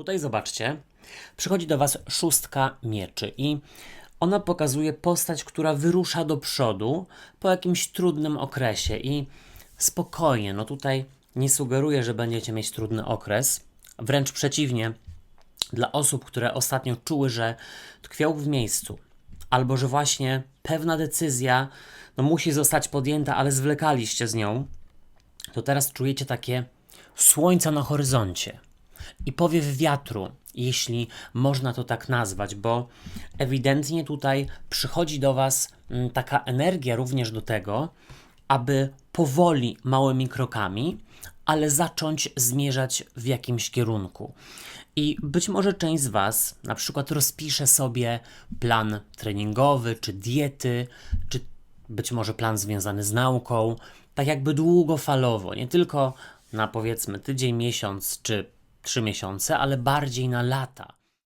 Tutaj zobaczcie, przychodzi do Was szóstka mieczy i ona pokazuje postać, która wyrusza do przodu po jakimś trudnym okresie i spokojnie, no tutaj nie sugeruję, że będziecie mieć trudny okres, wręcz przeciwnie, dla osób, które ostatnio czuły, że tkwią w miejscu, albo że właśnie pewna decyzja no, musi zostać podjęta, ale zwlekaliście z nią, to teraz czujecie takie słońce na horyzoncie i powiew wiatru, jeśli można to tak nazwać, bo ewidentnie tutaj przychodzi do Was mm, taka energia również do tego, aby powoli, małymi krokami, ale zacząć zmierzać w jakimś kierunku. I być może część z Was na przykład rozpisze sobie plan treningowy, czy diety, czy być może plan związany z nauką, tak jakby długofalowo, nie tylko na powiedzmy tydzień, miesiąc czy trzy miesiące, ale bardziej na lata.